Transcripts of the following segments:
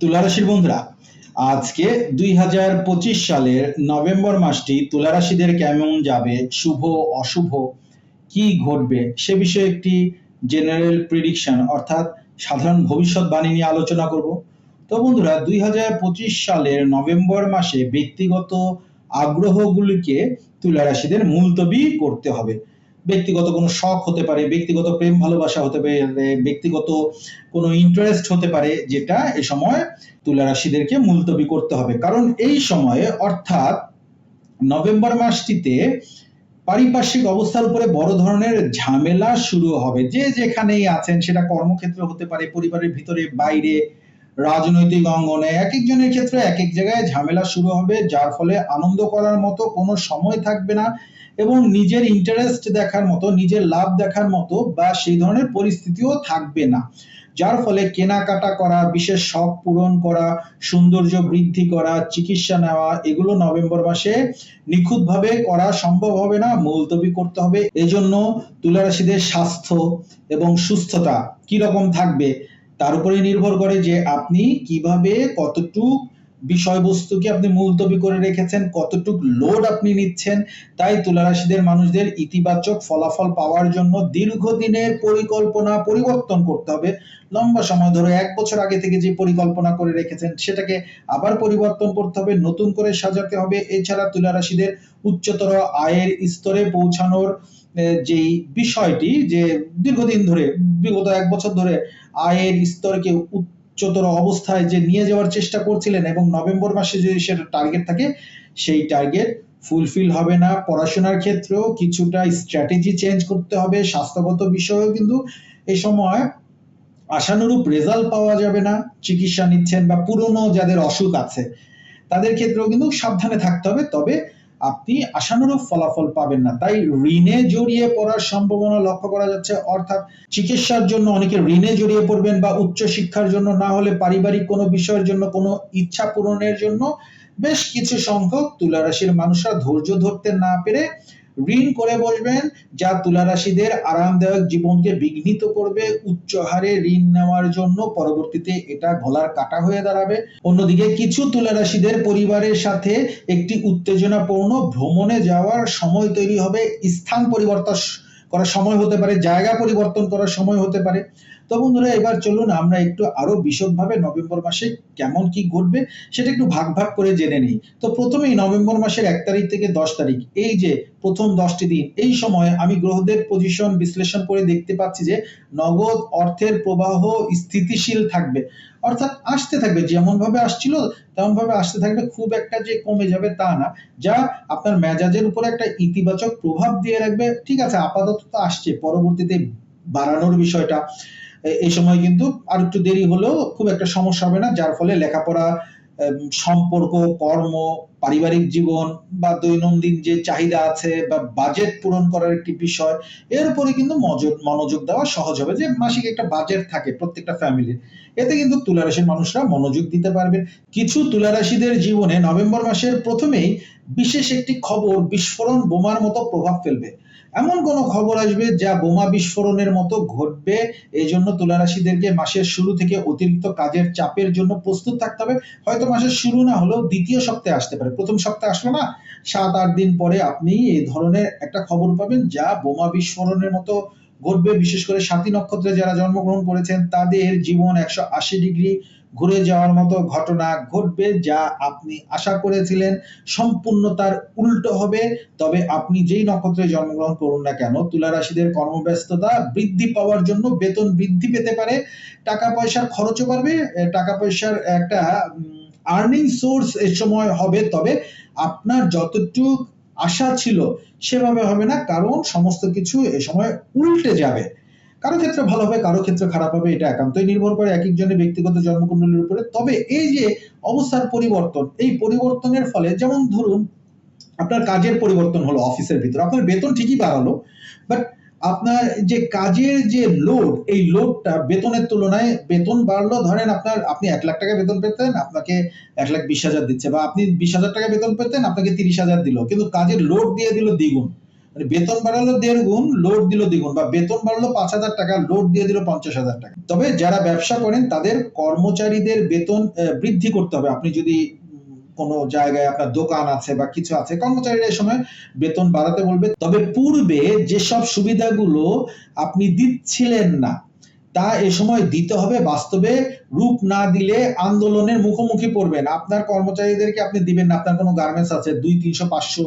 তুলারাশির বন্ধুরা, আজকে দুই হাজার পঁচিশ সালের নভেম্বর মাসটি তুলারাশিদের কেমন যাবে, শুভ, অশুভ, কি ঘটবে, সে বিষয়ে একটি জেনারেল প্রিডিকশন অর্থাৎ সাধারণ ভবিষ্যৎবাণী নিয়ে আলোচনা করব। তো বন্ধুরা, দুই হাজার পঁচিশ সালের নভেম্বর মাসে ব্যক্তিগত আগ্রহগুলিকে তুলারাশিদের মুলতবি করতে হবে। ব্যক্তিগত কোনো শখ হতে পারে, ব্যক্তিগত প্রেম ভালোবাসা হতে পারে ব্যক্তিগত কোনো ইন্টারেস্ট হতে পারে, যেটা এ সময় তুলা রাশিদেরকে মুলতবি করতে হবে। কারণ এই সময়ে, অর্থাৎ নভেম্বর মাসটিতে পারিপার্শ্বিক অবস্থার উপরে বড় ধরনের ঝামেলা শুরু হবে। যে যেখানেই আছেন, সেটা কর্মক্ষেত্র হতে পারে, পরিবারের ভিতরে, বাইরে রাজনৈতিক অঙ্গনে এক একজনের ক্ষেত্রে এক এক জায়গায় ঝামেলা শুরু হবে, যার ফলে আনন্দ করার মতো কোনো সময় থাকবে না এবং নিজের ইন্টারেস্ট দেখার মতো, নিজের লাভ দেখার মতো বা সেই ধরনের পরিস্থিতিও থাকবে না। যার ফলে কেনাকাটা করা, বিশেষ শখ পূরণ করা, সৌন্দর্য বৃদ্ধি করা, চিকিৎসা নেওয়া, এগুলো নভেম্বর মাসে নিখুঁতভাবে করা সম্ভব হবে না, মুলতবি করতে হবে। এজন্য তুলা রাশিদের স্বাস্থ্য এবং সুস্থতা কি রকম থাকবে তার উপরে নির্ভর করে যে আপনি কীভাবে কতটুক বিষয়বস্তুকে আপনি মুলতবি করে রেখেছেন, কতটুক লোড আপনি নিচ্ছেন। তাই তুলারাশিদের মানুষদের ইতিবাচক ফলাফল পাওয়ার জন্য দীর্ঘদিনের পরিকল্পনা পরিবর্তন করতে হবে। লম্বা সময় ধরে এক বছর আগে থেকে যে পরিকল্পনা করে রেখেছেন, সেটাকে আবার পরিবর্তন করতে হবে, নতুন করে সাজাতে হবে। এছাড়া তুলারাশিদের উচ্চতর আয়ের স্তরে পৌঁছানোর যেই বিষয়টি, যে দীর্ঘদিন ধরে বিগত এক বছর ধরে আয়ের স্তরকে উচ্চতর অবস্থায় যে নিয়ে যাওয়ার চেষ্টা করছিলেন এবং নভেম্বর মাসে যদি সেটা টার্গেট থাকে, সেই টার্গেট ফুলফিল হবে না। পড়াশোনার ক্ষেত্রেও কিছুটা স্ট্র্যাটেজি চেঞ্জ করতে হবে, স্বাস্থ্যগত বিষয়েও কিন্তু এই সময় আশানুরূপ রেজাল্ট পাওয়া যাবে না, চিকিৎসা নিচ্ছেন বা পুরনো যাদের অসুখ আছে, তাদের ক্ষেত্রেও কিন্তু সাবধানে থাকতে হবে। তবে আপনি আশানুরূপ ফলাফল পাবেন না। তাই ঋণে জড়িয়ে পড়ার সম্ভাবনা লক্ষ্য করা যাচ্ছে। অর্থাৎ চিকিৎসার জন্য অনেকে ঋণে জড়িয়ে পড়বেন বা উচ্চ শিক্ষার জন্য না হলে পারিবারিক কোনো বিষয়ের জন্য, কোনো ইচ্ছা পূরণের জন্য বেশ কিছু সংখ্যক তুলা রাশির মানুষরা ধৈর্য ধরতে না পেরে ঋণ করে বসবেন, যা তুলারাশিদের আরামদায়ক জীবনকে বিঘ্নিত করবে। উচ্চ হারে ঋণ নেওয়ার জন্য পরবর্তীতে এটা গলার কাটা হয়ে দাঁড়াবে। অন্যদিকে কিছু তুলারাশিদের পরিবারের সাথে একটি উত্তেজনাপূর্ণ ভ্রমণে যাওয়ার সময় তৈরি হবে স্থান পরিবর্তন করার সময় হতে পারে, জায়গা পরিবর্তন করার সময় হতে পারে। তো বন্ধুরা, এবার চলুন আমরা একটু আরও বিশদভাবে নভেম্বর মাসে কেমন কি ঘটবে সেটা একটু ভাগ ভাগ করে জেনে নিই। তো প্রথমেই নভেম্বর মাসের এক তারিখ থেকে দশ তারিখ, এই যে প্রথম দশটি দিন, এই সময়ে আমি গ্রহদের পজিশন বিশ্লেষণ করে দেখতে পাচ্ছি যে নগদ অর্থের প্রবাহ স্থিতিশীল থাকবে। অর্থাৎ আসতে থাকবে যেমন ভাবে আসছিল তেমন ভাবে আসতে থাকবে, খুব একটা যে কমে যাবে তা না। যা আপনার মেজাজের উপরে একটা ইতিবাচক প্রভাব দিয়ে রাখবে, ঠিক আছে, আপাতত তো আসছে, পরবর্তীতে বাড়ানোর বিষয়টা। এই সময় কিন্তু আর একটু দেরি হলেও খুব একটা সমস্যা হবে না, যার ফলে লেখাপড়া সম্পর্ক, কর্ম, পারিবারিক জীবন বা দৈনন্দিন যে চাহিদা আছে বা বাজেট পূরণ করার একটি বিষয়, এর উপরে কিন্তু মনোযোগ দেওয়া সহজ হবে। যে মাসিক একটা বাজেট থাকে প্রত্যেকটা ফ্যামিলির এতে কিন্তু তুলারাশির মানুষরা মনোযোগ দিতে পারবে। কিছু তুলারাশিদের জীবনে নভেম্বর মাসের প্রথমেই বিশেষ একটি খবর, বিস্ফোরণ, বোমার মতো প্রভাব ফেলবে। এমন কোনো খবর আসবে যা বোমা বিস্ফোরণের মতো ঘটবে? এই জন্য তুলারাশিদেরকে মাসের শুরু থেকে অতিরিক্ত কাজের চাপের জন্য প্রস্তুত থাকতে হবে। হয়তো মাসের শুরু না হলেও দ্বিতীয় সপ্তাহে আসতে পারে। প্রথম সপ্তাহে আসলো না। সাত, আট দিন পরে আপনি এই ধরনের একটা খবর পাবেন যা বোমা বিস্ফোরণের মতো ঘটবে। বিশেষ করে সাতী নক্ষত্রে যারা জন্মগ্রহণ করেছেন, তাদের জীবন একশো আশি ডিগ্রি ঘুরে যাওয়ার মতো ঘটনা ঘটবে যা আপনি আশা করেছিলেন সম্পূর্ণ তার উল্টো হবে। তবে আপনি যেই নক্ষত্রে জন্মগ্রহণ করুন না কেন তুলা রাশিদের কর্মব্যস্ততা বৃদ্ধি পাওয়ার জন্য বেতন বৃদ্ধি পেতে পারে। টাকা পয়সার খরচও বাড়বে টাকা পয়সার একটা আর্নিং সোর্স এ সময় হবে। তবে আপনার যতটুক আশা ছিল সেভাবে হবে না, কারণ সমস্ত কিছু এ সময় উল্টে যাবে। কারও ক্ষেত্রে ভালো হবে, কারও ক্ষেত্রে খারাপ হবে, এটা একান্তই নির্ভর করে এক একজনের ব্যক্তিগত জন্মকুণ্ডলীর উপরে। তবে এই যে অবস্থার পরিবর্তন, এই পরিবর্তনের ফলে যেমন ধরুন, আপনার কাজের পরিবর্তন হলো অফিসের ভিতরে। আপনার বেতন ঠিকই বাড়ালো বাট আপনার যে কাজের যে লোড এই লোডটা বেতনের তুলনায় বেতন বাড়লো, ধরেন আপনার, আপনি এক লাখ টাকা বেতন পেতেন, আপনাকে এক লাখ বিশ হাজার দিচ্ছে, বা আপনি বিশ হাজার টাকা বেতন পেতেন, আপনাকে তিরিশ হাজার দিল। কিন্তু কাজের লোড দিয়ে দিল দ্বিগুণ। মানে বেতন বাড়ালো দেড় গুণ লোড দিল দ্বিগুণ বা বেতন বাড়লো পাঁচ হাজার টাকা লোড দিয়ে দিল পঞ্চাশ হাজার টাকা। তবে যারা ব্যবসা করেন, তাদের কর্মচারীদের বেতন বৃদ্ধি করতে হবে। আপনি যদি কোনো জায়গায় আপনার দোকান আছে বা কিছু আছে, কর্মচারীরা এই সময় বেতন বাড়াতে বলবে। তবে পূর্বে যেসব সুবিধাগুলো আপনি দিচ্ছিলেন না তা এ সময় দিতে হবে, বাস্তবে রূপ না দিলে আন্দোলনের মুখোমুখি পড়বেন। আপনার কর্মচারীদেরকে আপনি দিবেন না, আপনার কোনো গার্মেন্টস আছে, দুই, তিনশো, পাঁচশো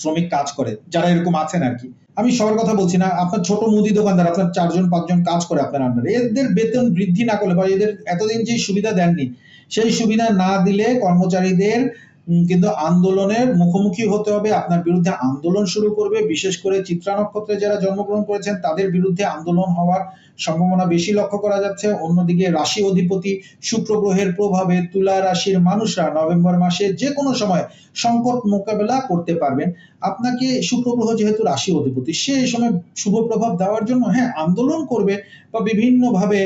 শ্রমিক কাজ করে, যারা এরকম আছেন আর কি। আমি সবার কথা বলছি না, আপনার ছোট মুদি দোকানদার, আপনার চারজন, পাঁচজন কাজ করে আপনার আন্ডারে এদের বেতন বৃদ্ধি না করলে বা এদের এতদিন যে সুবিধা দেননি, সেই সুবিধা না দিলে কর্মচারীদের কিন্তু আন্দোলনের মুখোমুখি হতে হবে। আপনার বিরুদ্ধে আন্দোলন শুরু করবে। বিশেষ করে চিত্রা নক্ষত্রে যারা জন্মগ্রহণ করেছেন, তাদের বিরুদ্ধে আন্দোলন হওয়ার সম্ভাবনা বেশি লক্ষ্য করা যাচ্ছে। অন্যদিকে রাশি অধিপতি শুক্র গ্রহের প্রভাবে তুলা রাশির মানুষরা নভেম্বর মাসে যে কোনো সময় সংকট মোকাবেলা করতে পারবেন। আপনাকে শুক্র গ্রহ যেহেতু রাশি অধিপতি, সে এই সময় শুভ প্রভাব দেওয়ার জন্য হ্যাঁ আন্দোলন করবে বা বিভিন্ন ভাবে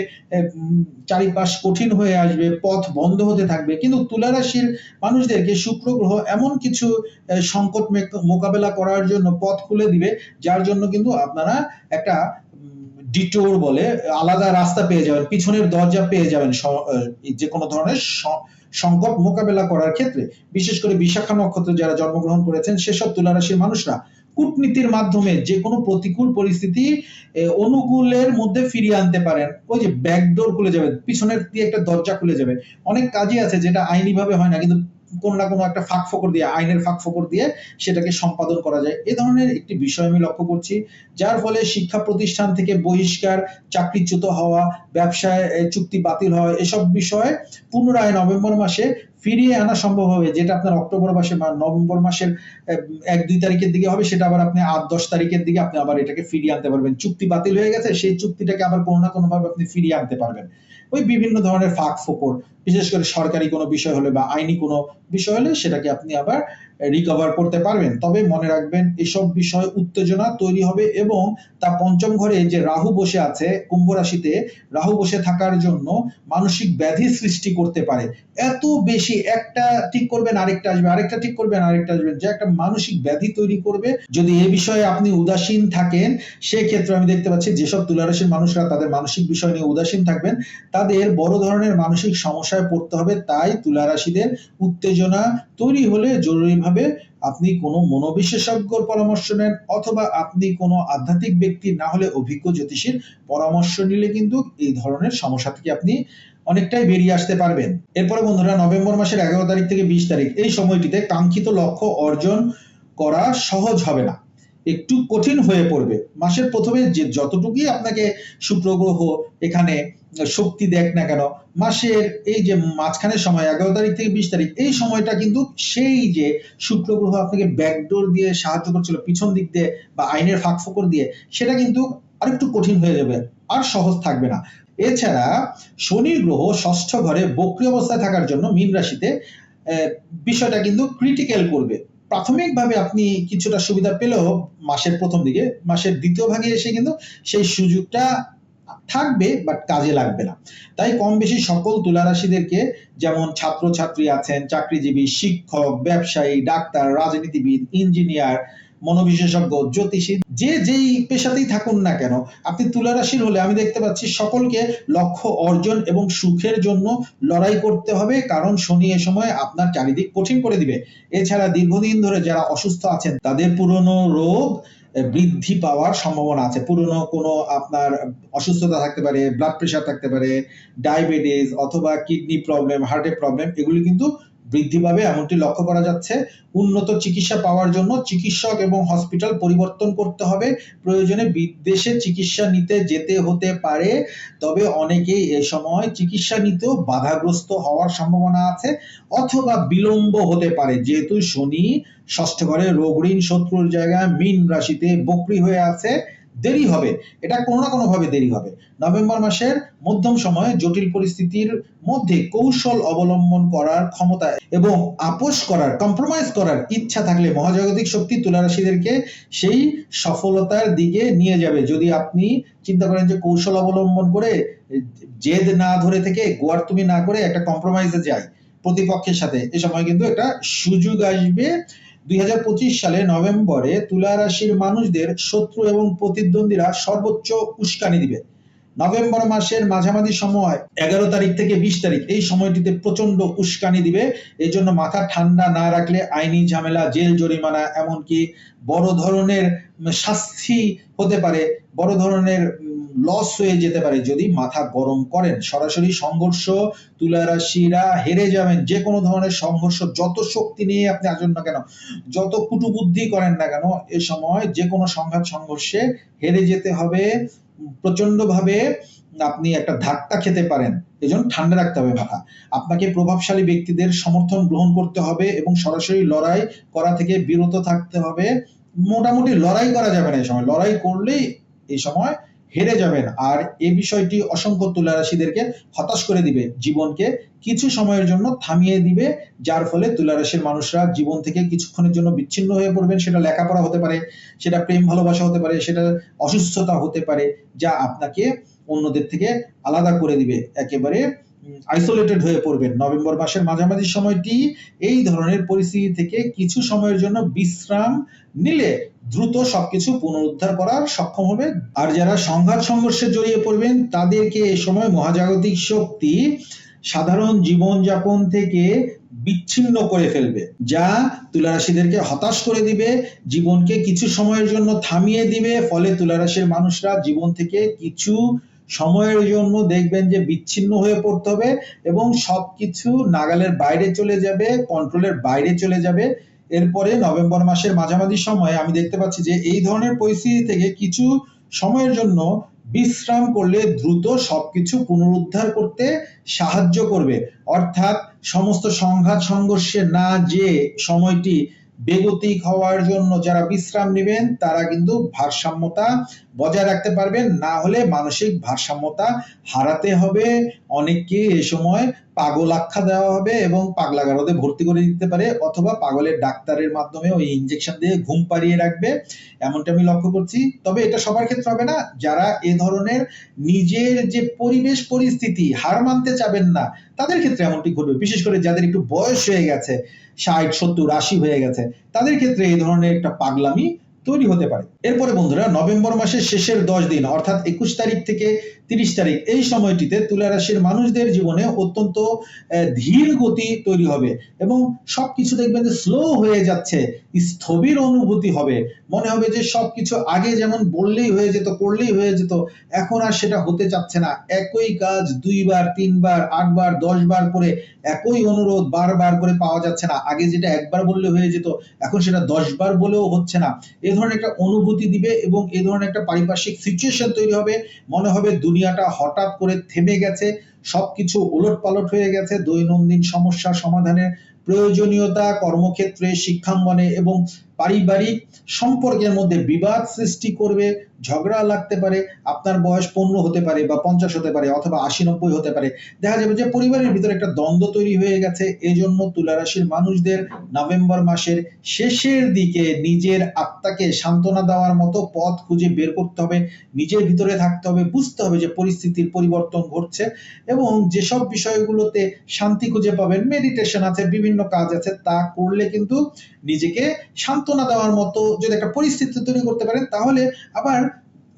চারিপাশ কঠিন হয়ে আসবে, পথ বন্ধ হতে থাকবে। কিন্তু তুলা রাশির মানুষদেরকে শুক্র গ্রহ এমন কিছু সংকট মোকাবেলা করার জন্য পথ খুলে দিবে, যার জন্য কিন্তু আপনারা একটা ডিটোর বলে আলাদা রাস্তা পেয়ে যাবেন, পিছনের দরজা পেয়ে যাবেন যে কোনো ধরনের সংকট মোকাবেলা করার ক্ষেত্রে। বিশেষ করে বিশাখা নক্ষত্রে যারা জন্মগ্রহণ করেছেন, সেসব তুলা রাশির মানুষরা কূটনীতির মাধ্যমে যে কোনো প্রতিকূল পরিস্থিতি অনুকূলের মধ্যে ফিরিয়ে আনতে পারেন। ওই যে ব্যাকডোর খুলে যাবে, পিছনের দিয়ে একটা দরজা খুলে যাবে। অনেক কাজই আছে যেটা আইনি ভাবে হয় না, কিন্তু কোনো না কোনো একটা ফাঁক ফোকর দিয়ে, আইনের ফাঁক ফোকর দিয়ে সেটাকে সম্পাদন করা যায়। এ ধরনের একটি বিষয় আমি লক্ষ্য করছি, যার ফলে শিক্ষা প্রতিষ্ঠান থেকে বহিষ্কার, চাকরিচ্যুত হওয়া, ব্যবসায় চুক্তি বাতিল হওয়া, এসব বিষয়ে পুনরায় নভেম্বর মাসে ফিরিয়ে আনা সম্ভব হবে, যেটা আপনার অক্টোবর মাসে বা নভেম্বর মাসের এক দুই তারিখের দিকে হবে, সেটা আবার আপনি আট দশ তারিখের দিকে আপনি আবার এটাকে ফিরিয়ে আনতে পারবেন। চুক্তি বাতিল হয়ে গেছে, সেই চুক্তিটাকে আবার কোনো না কোনোভাবে আপনি ফিরিয়ে আনতে পারবেন। ওই বিভিন্ন ধরনের ফাঁক ফোকর, বিশেষ করে সরকারি কোনো বিষয় হলে বা আইনি কোনো বিষয় হলে সেটাকে আপনি আবার রিকভার করতে পারবেন। তবে মনে রাখবেন, এসব বিষয় উত্তেজনা তৈরি হবে এবং তা পঞ্চম ঘরে যে রাহু বসে আছে, কুম্ভ রাশিতে, রাহু বসে থাকার জন্য মানসিক ব্যাধি সৃষ্টি করতে পারে। এত বেশি একটা ঠিক করবেন, আরেকটা আসবে, আরেকটা ঠিক করবেন, আরেকটা আসবে, যে একটা মানসিক ব্যাধি তৈরি করবে। যদি এ বিষয়ে আপনি উদাসীন থাকেন, সেক্ষেত্রে আমি দেখতে পাচ্ছি যেসব তুলারাশির মানুষরা তাদের মানসিক বিষয় নিয়ে উদাসীন থাকবেন, তাদের বড় ধরনের মানসিক সমস্যায় পড়তে হবে। তাই তুলারাশিদের উত্তেজনা তৈরি হলে জরুরিভাবে আপনি কোনো মনোবিশেষজ্ঞর পরামর্শ নেন অথবা আপনি কোনো আধ্যাত্মিক ব্যক্তি না হলে অভিজ্ঞ জ্যোতিষীর পরামর্শ নিলে কিন্তু এই ধরনের সমস্যা থেকে আপনি অনেকটাই বেরিয়ে আসতে পারবেন। এরপরে বন্ধুরা, নভেম্বর মাসের এগারো তারিখ থেকে বিশ তারিখ, এই সময়টিতে কাঙ্ক্ষিত লক্ষ্য অর্জন করা সহজ হবে না। একটু কঠিন হয়ে পড়বে। মাসের প্রথমে যে যতটুকুই আপনাকে শুক্র গ্রহ এখানে শক্তি দেখ না কেন, মাসের এই যে মাঝখানের সময়, এগারো তারিখ থেকে বিশ তারিখ, এই সময়টা কিন্তু সেই যে শুক্র গ্রহ আপনাকে ব্যাকডোর দিয়ে সাহায্য করছিল, পিছন দিক দিয়ে বা আইনের ফাঁক ফোকর দিয়ে, সেটা কিন্তু আরেকটু কঠিন হয়ে যাবে, আর সহজ থাকবে না। এছাড়া শনি গ্রহ ষষ্ঠ ঘরে বক্রি অবস্থায় থাকার জন্য মীন রাশিতে বিষয়টা কিন্তু ক্রিটিক্যাল করবে। প্রাথমিকভাবে আপনি কিছুটা সুবিধা পেলেও মাসের প্রথম দিকে, মাসের দ্বিতীয় ভাগে এসে কিন্তু সেই সুযোগটা থাকবে বাট কাজে লাগবে না। তাই কম বেশি সকল তুলা রাশিদেরকে যেমন ছাত্র ছাত্রী আছেন, চাকরিজীবী, শিক্ষক, ব্যবসায়ী, ডাক্তার, রাজনীতিবিদ, ইঞ্জিনিয়ার, মনোবিশেষজ্ঞ, জ্যোতিষী, যে যেই পেশাতেই থাকুন না কেন, আপনি তুলা রাশির হলে আমি দেখতে পাচ্ছি সকলকে লক্ষ্য অর্জন এবং সুখের জন্য লড়াই করতে হবে, কারণ শনি এ সময় আপনার চারিদিক কঠিন করে দিবে। এছাড়া দীর্ঘদিন ধরে যারা অসুস্থ আছেন, তাদের পুরনো রোগ বৃদ্ধি পাওয়ার সম্ভাবনা আছে। পুরনো কোনো আপনার অসুস্থতা থাকতে পারে ব্লাড প্রেশার থাকতে পারে ডায়াবেটিস অথবা কিডনি প্রবলেম হার্টের প্রবলেম এগুলি কিন্তু বৃদ্ধি পাবে এমনটি লক্ষ্য করা যাচ্ছে। উন্নত চিকিৎসা পাওয়ার জন্য চিকিৎসক এবং হসপিটাল পরিবর্তন করতে হবে। প্রয়োজনে বিদেশে চিকিৎসা নিতে যেতে হতে পারে, তবে অনেকেই এ সময় চিকিৎসা নিতেও বাধাগ্রস্ত হওয়ার সম্ভাবনা আছে অথবা বিলম্ব হতে পারে। যেহেতু শনি ষষ্ঠ ঘরে রোগ, ঋণ, শত্রুর জায়গায় মীন রাশিতে বকরি হয়ে আছে, দেরি হবে। এটা কোনো না কোনো ভাবে দেরি হবে। নভেম্বর মাসের মধ্যম সময়ে জটিল পরিস্থিতির মধ্যে কৌশল অবলম্বন করার ক্ষমতা এবং আপোষ করার কম্প্রোমাইজ করার ইচ্ছা থাকলে মহাজাগতিক শক্তি তুলা রাশিদেরকে সেই সফলতার দিকে নিয়ে যাবে। যদি আপনি চিন্তা করেন যে কৌশল অবলম্বন করে জেদ না ধরে থেকে গোয়ার তুমি না করে একটা কম্প্রোমাইজে যাই প্রতিপক্ষের সাথে, এ সময় কিন্তু একটা সুযোগ আসবে। দুই হাজার পঁচিশ সালে নভেম্বরে তুলা রাশির মানুষদের শত্রু এবং প্রতিদ্বন্দ্বীরা সর্বোচ্চ উস্কানি দিবে। নভেম্বর মাসের মাঝামাঝি সময়, এগারো তারিখ থেকে বিশ তারিখ, এই সময়টিতে প্রচণ্ড উস্কানি দিবে। এই জন্য মাথা ঠান্ডা না রাখলে আইনি ঝামেলা, জেল, জরিমানা, এমনকি বড় ধরনের শাস্তি হতে পারে, বড় ধরনের লস হয়ে যেতে পারে যদি মাথা গরম করেন। সরাসরি সংঘর্ষ তুলা রাশিরা হেরে যাবেন। যে কোনো ধরনের সংঘর্ষ, যত শক্তি নিয়ে আপনি আসুন না কেন, যত কুটুবুদ্ধি করেন না কেন, এ সময় যে কোনো সংঘাত, সংঘর্ষে হেরে যেতে হবে। প্রচণ্ড ভাবে আপনি একটা ধাক্কা খেতে পারেন। এজন্য ঠান্ডা রাখতে হবে মাথা। আপনাকে প্রভাবশালী ব্যক্তিদের সমর্থন গ্রহণ করতে হবে এবং সরাসরি লড়াই করা থেকে বিরত থাকতে হবে। মোটামুটি লড়াই করা যাবে না এই সময়। লড়াই করলেই এই সময় হেরে যাবেন। আর এই বিষয়টি অসংখ্য তুলা রাশিদেরকে হতাশ করে দিবে। জীবনকে কিছু সময়ের জন্য থামিয়ে দিবে, যার ফলে তুলা রাশির মানুষরা জীবন থেকে কিছুক্ষণের জন্য বিচ্ছিন্ন হয়ে পড়বেন। সেটা লেখাপড়া হতে পারে, সেটা প্রেম ভালোবাসা হতে পারে, সেটা অসুস্থতা হতে পারে, যা আপনাকে অন্যদের থেকে আলাদা করে দিবে। একেবারে আইসোলেটেড হয়ে পড়বেন। নভেম্বর মাসের মাঝামাঝি সময়টি এই ধরনের পরিস্থিতি থেকে কিছু সময়ের জন্য বিশ্রাম নিলে দ্রুত সবকিছু পুনরুদ্ধার করার সক্ষম হবে। আর যারা সংঘাত সংঘর্ষে জড়িয়ে পড়বেন, তাদেরকে এ সময় মহাজাগতিক শক্তি সাধারণ জীবনযাপন থেকে বিচ্ছিন্ন করে ফেলবে, যা তুলারাশিদেরকে হতাশ করে দিবে, জীবনকে কিছু সময়ের জন্য থামিয়ে দিবে, ফলে তুলারাশির মানুষরা জীবন থেকে কিছু সময়ের জন্য দেখবেন যে বিচ্ছিন্ন হয়ে পড়তে হবে এবং সবকিছু নাগালের বাইরে চলে যাবে কন্ট্রোলের বাইরে চলে যাবে। এরপরে নভেম্বর মাসের মাঝামাঝি সময়ে আমি দেখতে পাচ্ছি যে এই ধরনের পরিস্থিতি থেকে কিছু সময়ের জন্য বিশ্রাম করলে দ্রুত সবকিছু পুনরুদ্ধার করতে সাহায্য করবে। অর্থাৎ সমস্ত সংঘাত সংঘর্ষে না যে সময়টি বেগতিক হওয়ার জন্য যারা বিশ্রাম নেবেন, তারা কিন্তু ভারসাম্যতা বজায় রাখতে পারবেন। না হলে মানসিক ভারসাম্যতা হারাতে হবে। অনেককে এ সময় পাগল আখ্যা দেওয়া হবে এবং পাগলাগারদে ভর্তি করে দিতে পারে, অথবা পাগলের ডাক্তারের মাধ্যমে ওই ইনজেকশন দিয়ে ঘুম পাড়িয়ে রাখবে, এমনটা আমি লক্ষ্য করছি। তবে এটা সবার ক্ষেত্রে হবে না। যারা এ ধরনের নিজের যে পরিবেশ পরিস্থিতি, হার মানতে চাবেন না, তাদের ক্ষেত্রে এমনটি ঘটবে। বিশেষ করে যাদের একটু বয়স হয়ে গেছে, ষাট, সত্তর, আশি হয়ে গেছে, তাদের ক্ষেত্রে এই ধরনের একটা পাগলামি তৈরি হতে পারে। এরপরে বন্ধুরা, নভেম্বর মাসের শেষের দশ দিন, অর্থাৎ একুশ তারিখ থেকে তিরিশ তারিখ। এই সময়টিতে তুলা রাশির মানুষদের জীবনে অত্যন্ত ধীর গতি তৈরি হবে এবং সবকিছু দেখবেন যে স্লো হয়ে যাচ্ছে, স্থবির অনুভূতি হবে। মনে হবে যে সবকিছু আগে যেমন বললেই হয়ে যেত, করলেই হয়ে যেত, এখন আর সেটা হতে চাচ্ছে না। একই কাজ দুইবার, তিনবার, আটবার দশ বার করে একই অনুরোধ বারবার করে পাওয়া যাচ্ছে না। আগে যেটা একবার বললে হয়ে যেত, এখন সেটা দশবার বলেও হচ্ছে না। এ ধরনের একটা অনুভূতি দিবে এবং এ ধরনের একটা পারিপার্শ্বিক সিচুয়েশন তৈরি হবে। মনে হবে দুনিয়াটা হঠাৎ করে থেমে গেছে, সবকিছু ওলট পালট হয়ে গেছে, দৈনন্দিন সমস্যা সমাধানের প্রয়োজনীয়তা, কর্মক্ষেত্রে, শিক্ষাঙ্গনে এবং পারিবারিক সম্পর্কের মধ্যে বিবাদ সৃষ্টি করবে ঝগড়া লাগতে পারে, আপনার বয়স পনেরো হতে পারে বা পঞ্চাশ হতে পারে অথবা আশি নব্বই হতে পারে, দেখা যাবে যে পরিবারের ভিতরে একটা দ্বন্দ্ব তৈরি হয়ে গেছে। এজন্য তুলা রাশির মানুষদের নভেম্বর মাসের শেষের দিকে নিজের আত্মাকে সান্ত্বনা দেওয়ার মতো পথ খুঁজে বের করতে হবে, নিজের ভিতরে থাকতে হবে, বুঝতে হবে যে পরিস্থিতির পরিবর্তন ঘটছে এবং যেসব বিষয়গুলোতে শান্তি খুঁজে পাবেন মেডিটেশন আছে, বিভিন্ন কাজ আছে, তা করলে কিন্তু নিজেকে সান্ত্বনা দেওয়ার মতো যদি একটা পরিস্থিতি তৈরি করতে পারেন, তাহলে আবার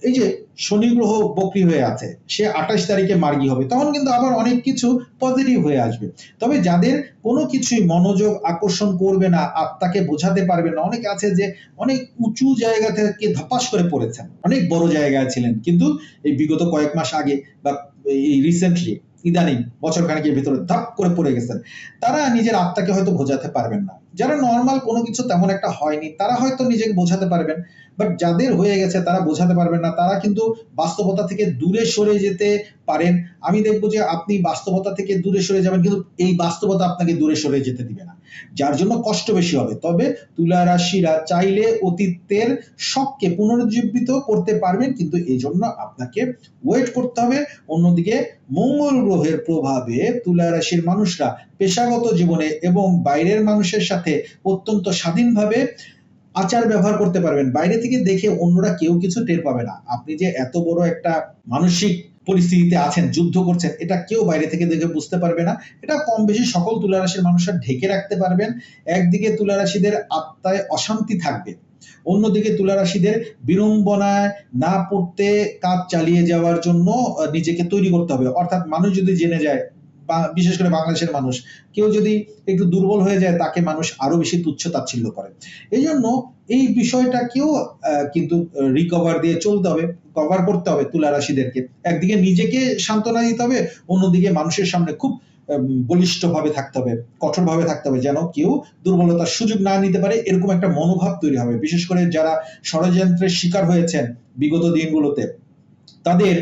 এই যে শনি গ্রহ বক্রি হয়ে আছে, সে আঠাশ তারিখে মার্গী হবে, তখন কিন্তু আবার অনেক কিছু পজিটিভ হয়ে আসবে। তবে যাদের কোনো কিছুই মনোযোগ আকর্ষণ করবে না, আত্মাকে বোঝাতে পারবে না, অনেকে আছে যে অনেক উঁচু জায়গা থেকে ধপাস করে পড়েছেন, অনেক বড় জায়গায় ছিলেন, কিন্তু এই বিগত কয়েক মাস আগে বা এই রিসেন্টলি ইদানিং বছর খানেকের ভিতরে ধাপ করে পড়ে গেছেন, তারা নিজের আত্মাকে হয়তো বোঝাতে পারবেন না। যারা নর্মাল কোনো কিছু তেমন একটা হয়নি, তারা হয়তো নিজেকে বোঝাতে পারবেন বাট যাদের হয়ে গেছে তারা বোঝাতে পারবেন না, তারা কিন্তু বাস্তবতা থেকে দূরে সরে যেতে পারেন। আমি দেখব যে আপনি বাস্তবতা থেকে দূরে সরে যাবেন, কিন্তু এই বাস্তবতা আপনাকে দূরে সরে যেতে দিবে না। যার জন্য কষ্ট বেশি হবে। তবে তুলা রাশিরা চাইলে অতীতের শখকে পুনরুজ্জীবিত করতে পারবেন, কিন্তু এই জন্য আপনাকে ওয়েট করতে হবে। অন্যদিকে মঙ্গল গ্রহের প্রভাবে তুলা রাশির মানুষরা পেশাগত জীবনে এবং বাইরের মানুষের সাথে অত্যন্ত স্বাধীনভাবে আচার ব্যবহার করতে পারবেন। বাইরে থেকে দেখে অন্যরা কেউ কিছু টের পাবে না। আপনি যে এত বড় একটা মানসিক পরিস্থিতিতে আছেন, যুদ্ধ করছেন, এটা কেউ বাইরে থেকে দেখে বুঝতে পারবে না। এটা কম বেশি সকল তুলা রাশির মানুষরা ঢেকে রাখতে পারবেন। একদিকে তুলা রাশিদের আত্মায় অশান্তি থাকবে, অন্যদিকে তুলা রাশিদের বিড়ম্বনায় না পড়তে কাজ চালিয়ে যাওয়ার জন্য নিজেকে তৈরি করতে হবে। অর্থাৎ মানুষ যদি জেনে যায় বিশেষ করে বাংলাদেশের মানুষ, কেউ যদি একটু দুর্বল হয়ে যায়, তাকে মানুষ আরও বেশি তুচ্ছ তাচ্ছিল্য করে। এই জন্য এই বিষয়টাকেও কিন্তু রিকভার দিয়ে চলতে হবে কভার করতে হবে তুলা রাশিদেরকে। একদিকে নিজেকে সান্ত্বনা দিতে হবে, অন্যদিকে মানুষের সামনে খুব বলিষ্ঠ ভাবে থাকতে হবে কঠোর ভাবে থাকতে হবে, যেন কেউ দুর্বলতার সুযোগ না নিতে পারে, এরকম একটা মনোভাব তৈরি হবে। বিশেষ করে যারা ষড়যন্ত্রের শিকার হয়েছেন বিগত দিনগুলোতে তাদের,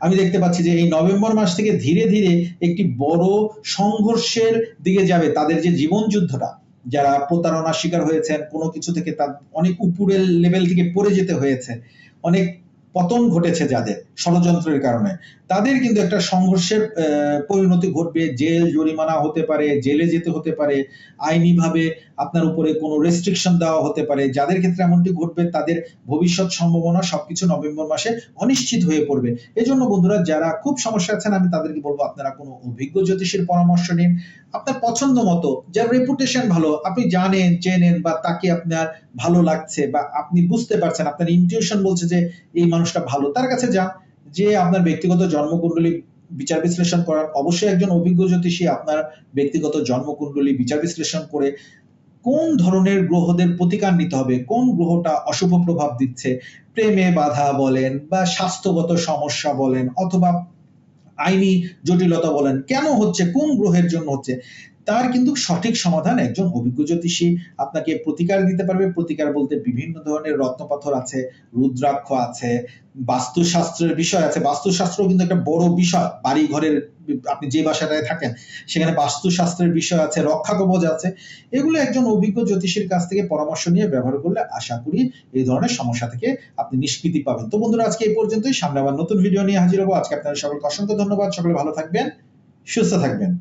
আমি দেখতে পাচ্ছি যে এই নভেম্বর মাস থেকে ধীরে ধীরে একটি বড় সংঘর্ষের দিকে যাবে তাদের যে জীবন যুদ্ধটা। যারা প্রতারণার শিকার হয়েছেন, কোনো কিছু থেকে তার অনেক উপরের লেভেল থেকে পড়ে যেতে হয়েছে। অনেক পতন ঘটেছে যাদের। ষড়যন্ত্রের কারণে। তাদের কিন্তু একটা সংঘর্ষের পরিণতি ঘটবে। জেল, জরিমানা হতে পারে, জেলে যেতে হতে পারে। আইনিভাবে আপনার উপরে কোনো রেস্ট্রিকশন দেওয়া হতে পারে। যাদের ক্ষেত্রে এমনটি ঘটবে, তাদের ভবিষ্যৎ সম্ভাবনা সবকিছু নভেম্বর মাসে অনিশ্চিত হয়ে পড়বে। এই জন্য বন্ধুরা, যারা খুব সমস্যা আছেন, আমি তাদেরকে বলব, আপনারা কোনো অভিজ্ঞ জ্যোতিষীর পরামর্শ নিন। আপনার পছন্দ মতো, যার রেপুটেশন ভালো, আপনি জানেন, চেনেন বা তাকে আপনার ভালো লাগছে বা আপনি বুঝতে পারছেন, আপনার ইনটিউশন বলছে যে, এই মানুষটা ভালো। তার কাছে যান। যে আপনার ব্যক্তিগত জন্মকুণ্ডলী বিচার বিশ্লেষণ করার, অবশ্যই একজন অভিজ্ঞ জ্যোতিষী আপনার ব্যক্তিগত জন্মকুণ্ডলী বিচার বিশ্লেষণ করে কোন ধরনের গ্রহদের প্রতিকার নিতে হবে, কোন গ্রহটা অশুভ প্রভাব দিচ্ছে, প্রেমে বাধা বলেন বা স্বাস্থ্যগত সমস্যা বলেন অথবা আইনি জটিলতা বলেন, কেন হচ্ছে, কোন গ্রহের জন্য হচ্ছে? তার কিন্তু সঠিক সমাধান একজন অভিজ্ঞ জ্যোতিষী আপনাকে প্রতিকার দিতে পারবে। প্রতিকার বলতে বিভিন্ন ধরনের রত্নপাথর আছে, রুদ্রাক্ষ আছে, বাস্তুশাস্ত্রের বিষয় আছে। বাস্তুশাস্ত্র কিন্তু একটা বড় বিষয়। বাড়ি ঘরের আপনি যে বাসাটায় থাকেন, সেখানে বাস্তুশাস্ত্রের বিষয় আছে রক্ষা কবচ আছে। এগুলো একজন অভিজ্ঞ জ্যোতিষীর কাছ থেকে পরামর্শ নিয়ে ব্যবহার করলে আশা করি এই ধরনের সমস্যা থেকে আপনি নিষ্কৃতি পাবেন। তো বন্ধুরা, আজকে এই পর্যন্তই। সামনে আবার নতুন ভিডিও নিয়ে হাজির হব। আজকে আপনাদের সকলকে অসংখ্য ধন্যবাদ। সকলে ভালো থাকবেন, সুস্থ থাকবেন।